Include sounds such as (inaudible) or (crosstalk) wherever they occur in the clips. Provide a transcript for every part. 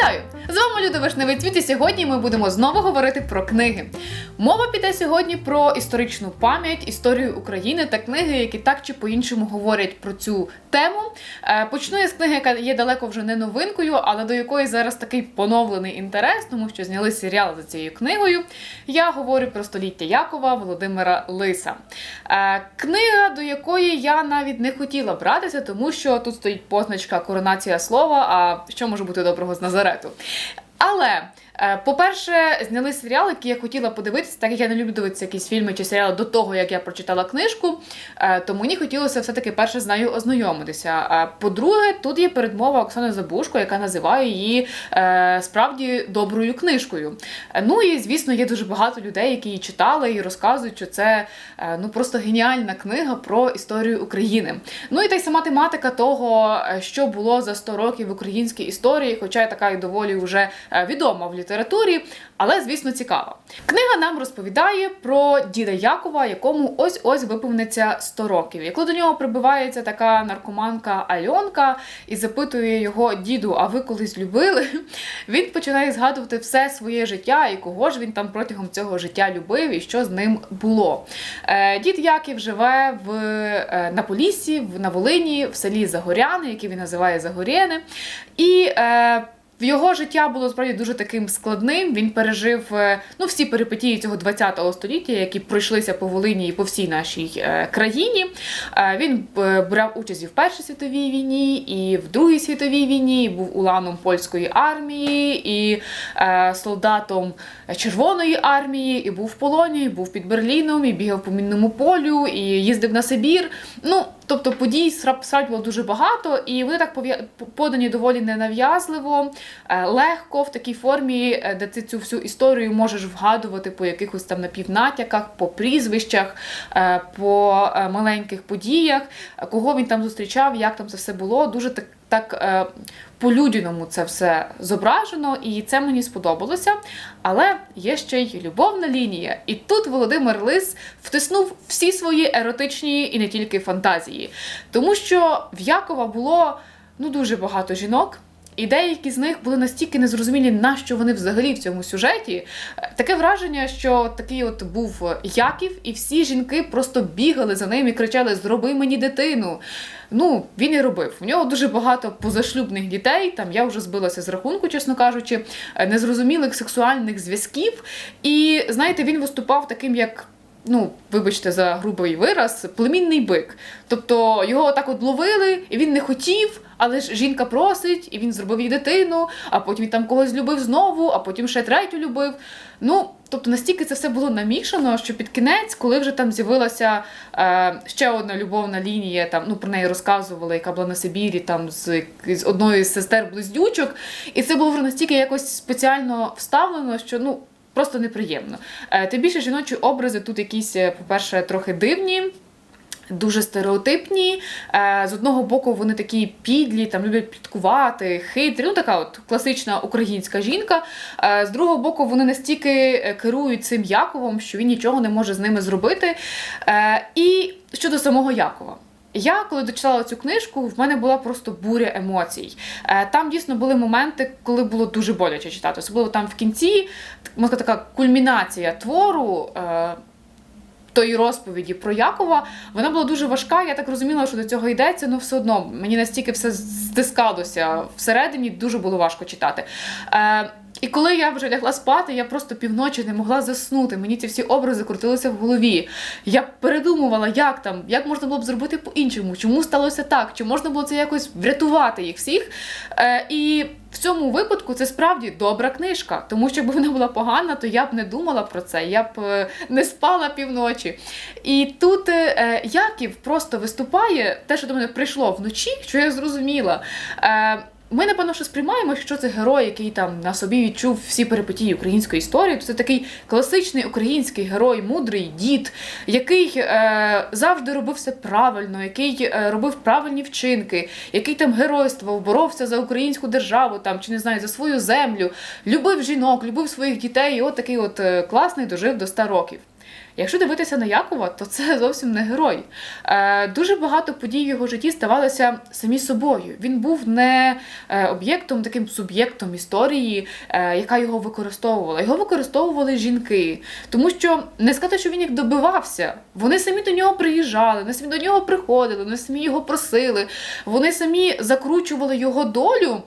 Então, З вами Люда Вишневицвіт і сьогодні ми будемо знову говорити про книги. Мова піде сьогодні про історичну пам'ять, історію України та книги, які так чи по-іншому говорять про цю тему. Е, Почну я з книги, яка є далеко вже не новинкою, але до якої зараз такий поновлений інтерес, тому що зняли серіал за цією книгою. Я говорю про століття Якова Володимира Лиса. Е, Книга, до якої я навіть не хотіла братися, тому що тут стоїть позначка коронація слова. А що може бути доброго з Назарету? Але, по-перше, зняли серіал, який я хотіла подивитися, так як я не люблю дивитися якісь фільми чи серіали до того, як я прочитала книжку. е, То мені хотілося все-таки перше з нею ознайомитися. А По-друге, тут є передмова Оксани Забушко, яка називає її е, справді доброю книжкою. Е, Ну і звісно, є дуже багато людей, які її читали і розказують, що це е, ну просто геніальна книга про історію України. Ну і та й сама тематика того, е, що було за 100 років в українській історії, хоча така і доволі вже е, відома в літературі, але звісно цікава. Книга нам розповідає про діда Якова, якому ось ось виповниться 100 років. Коли до нього прибивається така наркоманка Альонка і запитує його діду, а ви колись любили? (laughs) Він починає згадувати все своє життя і кого ж він там протягом цього життя любив і що з ним було. Е, Дід Яків живе в, е, на Поліссі, на Волині, в селі Загоряни, яке він називає Загорєне. І е, його життя було справді дуже таким складним. Він пережив е, ну, всі перипетії цього 20-го століття, які пройшлися по Волині і по всій нашій е, країні. Е, він брав участь і в Першій світовій війні, і в Другій світовій війні, і був уланом польської армії, і солдатом Червоної армії, і був в полоні, і був під Берліном, і бігав по мінному полю, і їздив на Сибір. Ну, тобто подій сра- було дуже багато, і вони так подані доволі ненав'язливо, е, легко в такій формі, е, де ти цю всю історію можеш вгадувати по якихось там напівнатяках, по прізвищах, е, по маленьких подіях, кого він там зустрічав, як там це все було. Дуже так. Так е, по-людяному це все зображено, і це мені сподобалося. Але є ще й любовна лінія. І тут Володимир Лис втиснув всі свої еротичні і не тільки фантазії. Тому що в Якова було ну дуже багато жінок. І деякі з них були настільки незрозумілі, на що вони взагалі в цьому сюжеті. Е, Таке враження, що такий от був Яків, і всі жінки просто бігали за ним і кричали: Зроби мені дитину. Ну, він і робив. У нього дуже багато позашлюбних дітей. Там я вже збилася з рахунку, чесно кажучи, е, незрозумілих сексуальних зв'язків. І знаєте, він виступав таким як. Ну, вибачте за грубий вираз, племінний бик. Тобто його так от ловили, і він не хотів, але ж жінка просить, і він зробив їй дитину, а потім він там когось любив знову, а потім ще третю любив. Ну, тобто настільки це все було намішано, що під кінець, коли вже там з'явилася е, ще одна любовна лінія, там ну про неї розказували, яка була на Сибірі, там з, з одної з сестер близнючок, і це було вже настільки якось спеціально вставлено, що ну. Просто неприємно. Е, Тим більше жіночі образи тут якісь, е, по-перше, трохи дивні. Дуже стереотипні. Е, З одного боку, вони такі підлі, там люблять пліткувати, хитрі. Ну, така от класична українська жінка. З другого боку, вони настільки керують цим Яковом, що він нічого не може з ними зробити. І щодо самого Якова. Я, коли дочитала цю книжку, в мене була просто буря емоцій. Е, Там дійсно були моменти, коли було дуже боляче читати. Особливо там в кінці можна така кульмінація твору. е, Тої розповіді про Якова, вона була дуже важка. Я так розуміла, що до цього йдеться, але все одно мені настільки все стискалося всередині, дуже було важко читати. Е, і коли я вже лягла спати, я просто півночі не могла заснути. Мені ці всі образи крутилися в голові. Я передумувала, як там, як можна було б зробити по-іншому, чому сталося так, чи можна було це якось врятувати їх всіх. Е, і в цьому випадку це справді добра книжка, тому що якби вона була погана, то я б не думала про це, я б е, не спала півночі. І тут е, Яків просто виступає те, що до мене прийшло вночі, що я зрозуміла. Е, ми, напевно, що сприймаємо, що це герой, який там на собі відчув всі перипетії української історії. То це такий класичний український герой, мудрий дід, який е, завжди робив все правильно, який е, робив правильні вчинки, який там геройствував, боровся за українську державу, там чи не знаю, за свою землю, любив жінок, любив своїх дітей. І от такий от е, класний дожив до 100 років. Якщо дивитися на Якова, то це (laughs) зовсім не герой. Е, Дуже багато подій в його житті ставалися самі собою. Він був не е, об'єктом, таким суб'єктом історії, е, яка його використовувала. Його використовували жінки, тому що не сказати, що він їх добивався. Вони самі до нього приїжджали, вони самі до нього приходили, вони самі його просили, вони самі закручували його долю.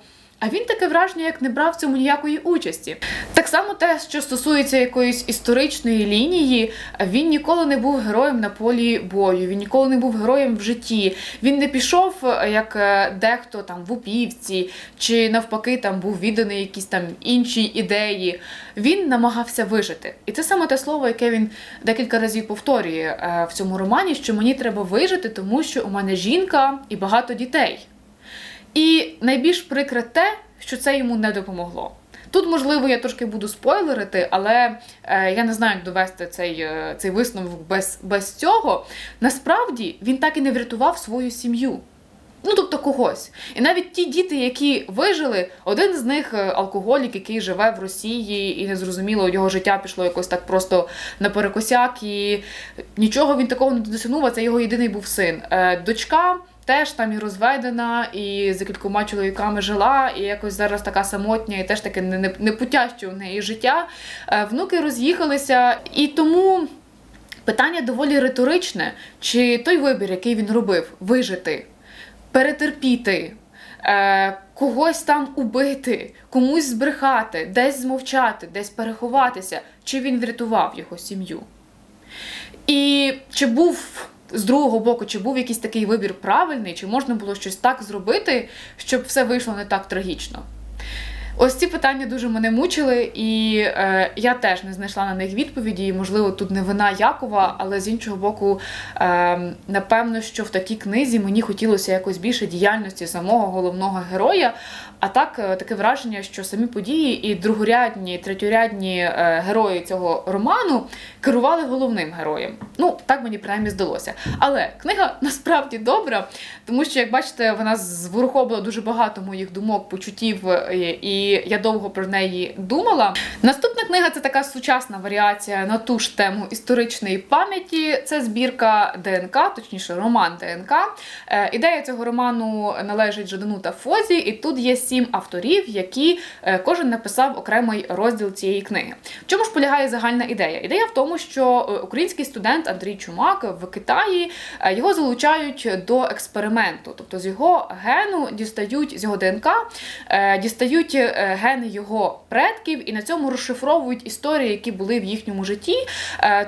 А він таке враження, як не брав в цьому ніякої участі. Так само те, що стосується якоїсь історичної лінії, він ніколи не був героєм на полі бою, він ніколи не був героєм в житті. Він не пішов, е, як е, дехто там в Упівці, чи навпаки там був відданий якісь там іншій ідеї. Він намагався вижити. І це саме те слово, яке він декілька разів повторює е, в цьому романі, що мені треба вижити, тому що у мене жінка і багато дітей. І найбільш прикре те, що це йому не допомогло. Тут, можливо, я трошки буду спойлерити, але е, я не знаю, як довести цей, е, цей висновок без, без цього. Насправді він так і не врятував свою сім'ю. Ну, тобто когось. І навіть ті діти, які вижили, один з них е, алкоголік, який живе в Росії, і незрозуміло, його життя пішло якось так просто наперекосяк, і нічого він такого не досягнув, а це його єдиний був син. Е, дочка теж там і розведена, і за кількома чоловіками жила, і якось зараз така самотня, і теж таке не, путяще в неї життя. Е, внуки роз'їхалися, і тому. Питання доволі риторичне, чи той вибір, який він робив, вижити, перетерпіти, е, когось там убити, комусь збрехати, десь змовчати, десь переховатися, чи він врятував його сім'ю. І чи був з другого боку, чи був якийсь такий вибір правильний, чи можна було щось так зробити, щоб все вийшло не так трагічно? Ось ці питання дуже мене мучили, і е, я теж не знайшла на них відповіді. І, можливо, тут не вина Якова, але з іншого боку, е, напевно, що в такій книзі мені хотілося якось більше діяльності самого головного героя. А так, е, таке враження, що самі події і другорядні, третьорядні е, герої цього роману керували головним героєм. Ну, так мені принаймні здалося. Але книга (laughs) насправді добра, тому що, як бачите, вона зворухобила дуже багато моїх думок, почуттів, е, і я довго про неї думала. Наступна книга це така сучасна варіація на ту ж тему історичної пам'яті. Це збірка ДНК, точніше, роман ДНК. Ідея цього роману належить Жадану та Фозі, і тут є сім авторів, які е, кожен написав окремий розділ цієї книги. В чому ж полягає загальна ідея? Ідея в тому, що е, український студент Андрій Чумак в Китаї е, його залучають до експерименту, тобто з його гену дістають з його ДНК, дістають гени його предків і на цьому розшифровують історії, які були в їхньому житті,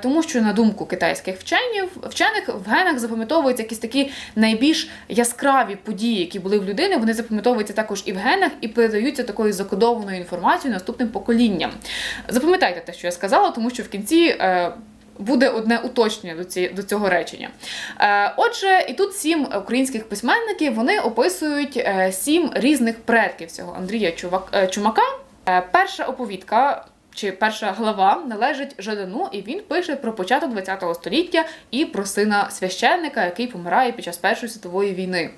тому що на думку китайських вченів, вчених в генах запам'ятовуються якісь такі найбільш яскраві події, які були в людини. Вони запам'ятовуються також і в генах, і передаються такою закодованою інформацією наступним поколінням. Запам'ятайте те, що я сказала, тому що в кінці. е, Буде одне уточнення до ці, до цього речення. Е, отже, і тут сім українських письменників вони описують е, сім різних предків цього Андрія е, Чумака. Перша оповідка. Чи перша глава належить Жадану, і він пише про початок ХХ століття і про сина священника, який помирає під час Першої світової війни.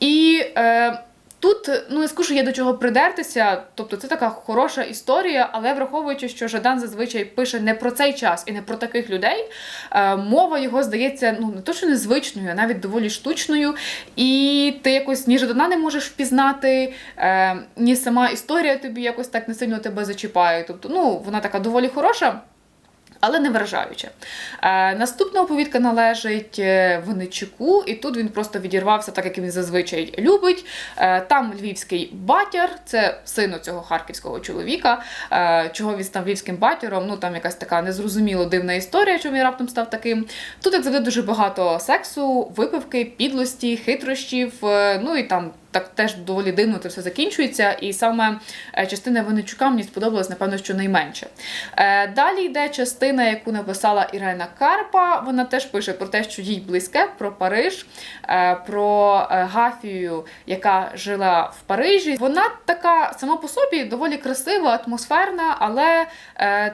І е, Тут ну не скажу, що є до чого придертися, тобто це така хороша історія, але враховуючи, що Жадан зазвичай пише не про цей час і не про таких людей, е, мова його здається ну не то, що незвичною, а навіть доволі штучною. І ти якось ні Жадана не можеш впізнати, е, ні сама історія тобі якось так не сильно тебе зачіпає. Тобто, ну вона така доволі хороша. Але не вражаюче. Е, наступна оповідка належить е, Винничуку, і тут він просто відірвався, так як він зазвичай любить. Е, там львівський батяр, це син цього харківського чоловіка. Е, чого він став львівським батяром? Ну там якась така незрозуміло дивна історія, чому він раптом став таким. Тут, як завжди, дуже багато сексу, випивки, підлості, хитрощів, е, ну і там. Так теж доволі дивно це все закінчується, і саме е, частина Винничука мені сподобалась, напевно, що найменше. Е, Далі йде частина, яку написала Ірена Карпа. Вона теж пише про те, що їй близьке, про Париж, е, про Гафію, яка жила в Парижі. Вона така сама по собі доволі красива, атмосферна, але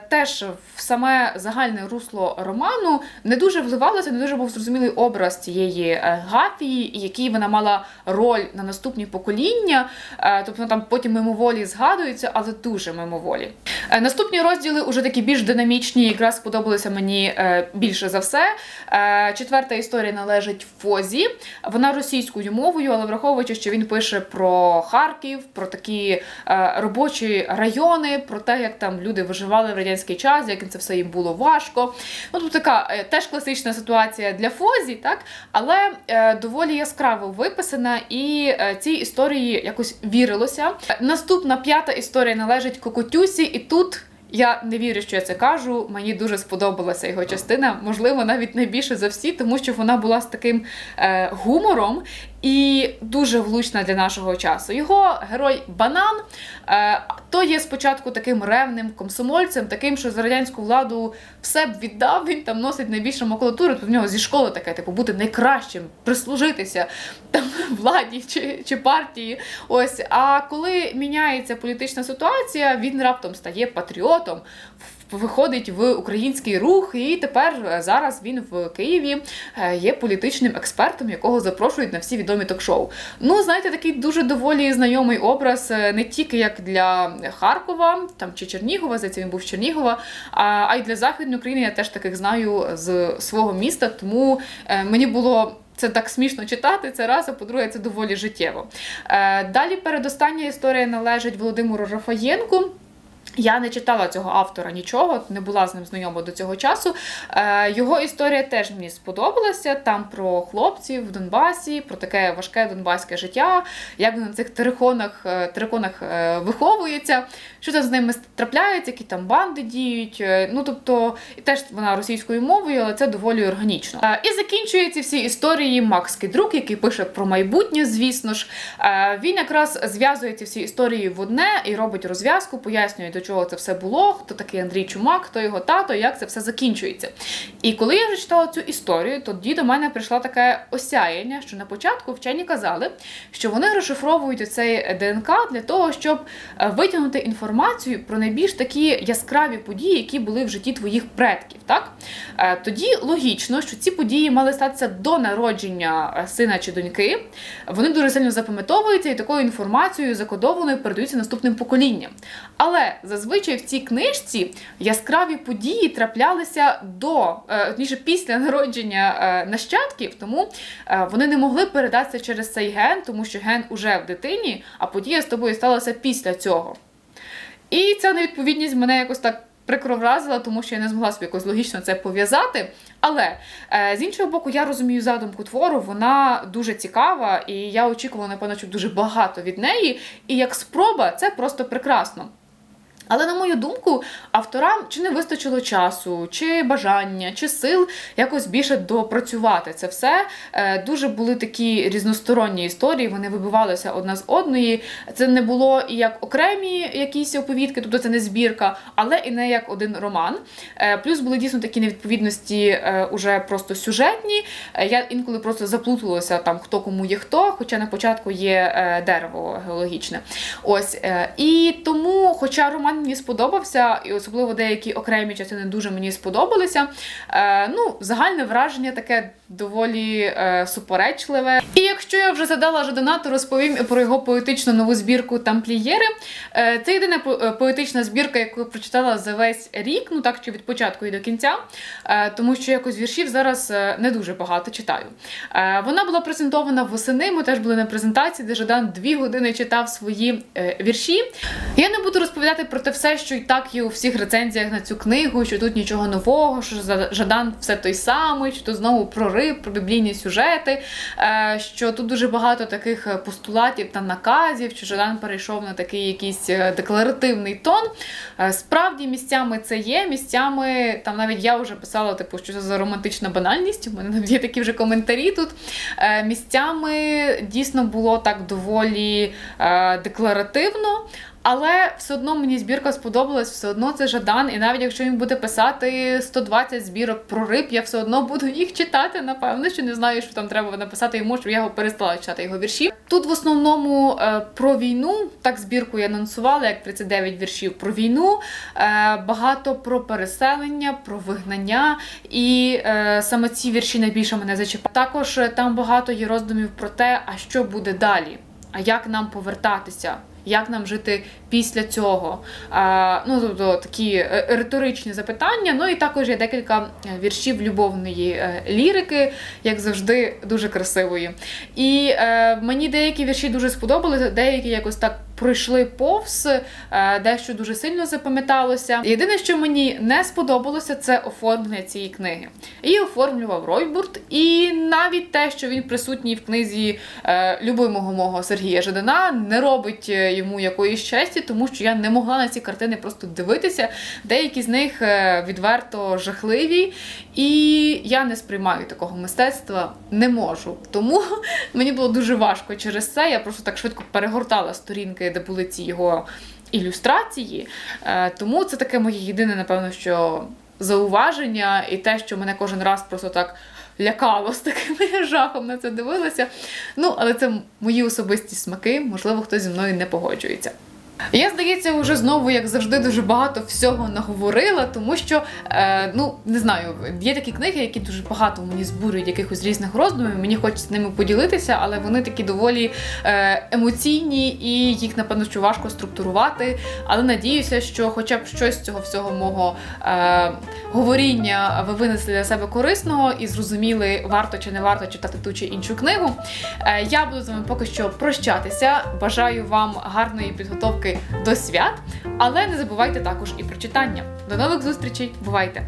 теж в саме загальне русло роману не дуже вливалося, не дуже був зрозумілий образ цієї Гафії, і який вона мала роль на наступному наступні покоління, е, тобто там потім мимоволі згадуються, але дуже мимоволі. Е, Наступні розділи уже такі більш динамічні, якраз сподобалися мені е, більше за все. Четверта історія належить Фозі. Вона російською мовою, але враховуючи, що він пише про Харків, про такі робочі райони, про те, як там люди виживали в радянський час, як це все їм було важко. Ну, тут така теж класична ситуація для Фозі, так? але доволі яскраво виписана, і цій історії якось вірилося. Наступна п'ята історія належить Кокотюсі, і тут. Я не вірю, що я це кажу. Мені дуже сподобалася його частина, можливо, навіть найбільше за всі, тому що вона була з таким е, гумором і дуже влучна для нашого часу. Його герой Банан е, то є спочатку таким ревним комсомольцем, таким, що за радянську владу все б віддав. Він там носить найбільшу макулатуру. Тут в нього зі школи таке, типу, бути найкращим, прислужитися там (laughs) владі чи, чи партії. Ось, а коли міняється політична ситуація, він раптом стає патріотом. Виходить в український рух, і тепер е, зараз він в Києві е, є політичним експертом, якого запрошують на всі відомі ток-шоу. Ну, знаєте, такий дуже доволі знайомий образ, е, не тільки як для Харкова там чи Чернігова, здається, він був з Чернігова, а, й для Західної України я теж таких знаю з свого міста. Тому мені було. Це так смішно читати, це раз, а по-друге, це доволі життєво. Далі передостання історія належить Володимиру Рафаєнку. Я не читала цього автора нічого, не була з ним знайома до цього часу. Е, його історія теж мені сподобалася. Там про хлопців в Донбасі, про таке важке донбаське життя, як на цих териконах, е, териконах е, виховуються, що там з ними трапляється, які там банди діють. Ну тобто, і теж вона російською мовою, але це доволі органічно. І закінчується всі історії Макс Кідрук, який пише про майбутнє, звісно ж. Він якраз зв'язує ці всі історії в одне і робить розв'язку, пояснює, до чого це все було, хто такий Андрій Чумак, хто його тато, як це все закінчується. І коли я вже читала цю історію, тоді до мене прийшло таке осяяння, що на початку вчені казали, що вони розшифровують цей ДНК для того, щоб е, витягнути інформацію про найбільш такі яскраві події, які були в житті твоїх предків. Так Е, тоді логічно, що ці події мали статися до народження е, сина чи доньки. Вони дуже сильно запам'ятовуються і такою інформацією закодованою передаються наступним поколінням. Але зазвичай в цій книжці яскраві події траплялися до е, точніше, після народження е, нащадків, тому е, вони не могли передатися через цей ген, тому що ген уже в дитині, а подія з тобою сталася після цього. І ця невідповідність мене якось так прикро вразила, тому що я не змогла собі якось логічно це пов'язати. Але з іншого боку, я розумію задумку твору, вона дуже цікава, і я очікувала, напевно, дуже багато від неї. І як спроба, це просто прекрасно. Але на мою думку, авторам чи не вистачило часу, чи бажання, чи сил якось більше допрацювати це все. Е, Дуже були такі різносторонні історії, вони вибивалися одна з одної. Це не було і як окремі якісь оповідки, тобто це не збірка, але і не як один роман. Е, Плюс були дійсно такі невідповідності е, уже просто сюжетні. Я інколи просто заплуталася там, хто кому є хто, хоча на початку є дерево геологічне. Ось і тому, хоча роман мені сподобався, і особливо деякі окремі частини дуже мені сподобалися. Е, ну, загальне враження таке доволі е, суперечливе. І якщо я вже задала Жадана, то розповім про його поетичну нову збірку Тамплієри. Е, це єдина е, поетична збірка, яку я прочитала за весь рік, ну так що від початку і до кінця, е, тому що якось віршів зараз е, не дуже багато читаю. Е, вона була презентована восени. Ми теж були на презентації, де Жадан дві години читав свої е, вірші. Я не буду розповідати про те все, що і так є у всіх рецензіях на цю книгу, що тут нічого нового, що Жадан все той самий, що тут знову прорив, про біблійні сюжети, е, що тут дуже багато таких постулатів та наказів, що Жадан перейшов на такий якийсь е, декларативний тон. Е, Справді місцями це є, місцями там навіть я вже писала, типу, що це за романтична банальність. У мене навіть є такі вже коментарі тут. Місцями дійсно було так доволі декларативно. Але все одно мені збірка сподобалась, все одно це Жадан. І навіть якщо він буде писати 120 збірок про риб, я все одно буду їх читати. Напевно, що не знаю, що там треба написати йому, щоб я його перестала читати його вірші. Тут в основному е, про війну, так збірку я анонсувала, як 39 віршів про війну, е, багато про переселення, про вигнання. І е, саме ці вірші найбільше мене зачіпали. Також там багато є роздумів про те, а що буде далі. а як нам повертатися? Як нам жити після цього? Ну, тобто такі е, риторичні запитання. Ну і також є декілька е, віршів любовної е, лірики, як завжди, дуже красивої. І мені деякі вірші дуже сподобалися, деякі якось так пройшли повз, дещо дуже сильно запам'яталося. Єдине, що мені не сподобалося, це оформлення цієї книги. Її оформлював Ройбурт, і навіть те, що він присутній в книзі любимого мого Сергія Жадана, не робить йому якоїсь честі, тому що я не могла на ці картини просто дивитися. Деякі з них е, відверто жахливі, і я не сприймаю такого мистецтва, не можу. Тому (laughs) мені було дуже важко через це. Я просто так швидко перегортала сторінки, де були ці його ілюстрації. Е, Тому це таке моє єдине, напевно, що зауваження, і те, що мене кожен раз просто так. Лякало з таким (laughs) жахом на це дивилася. Ну, але це мої особисті смаки, можливо, хтось зі мною не погоджується. Я, здається, вже знову, як завжди, дуже багато всього наговорила, тому що, е, ну, не знаю, є такі книги, які дуже багато мені збурюють якихось різних роздумів. Мені хочеться ними поділитися, але вони такі доволі е, емоційні і їх, напевно, що важко структурувати. Але надіюся, що хоча б щось з цього всього мого е, говоріння ви винесли для себе корисного і зрозуміли, варто чи не варто читати ту чи іншу книгу. Е, я буду з вами поки що прощатися. Бажаю вам гарної підготовки до свят, але не забувайте також і про читання. До нових зустрічей! Бувайте!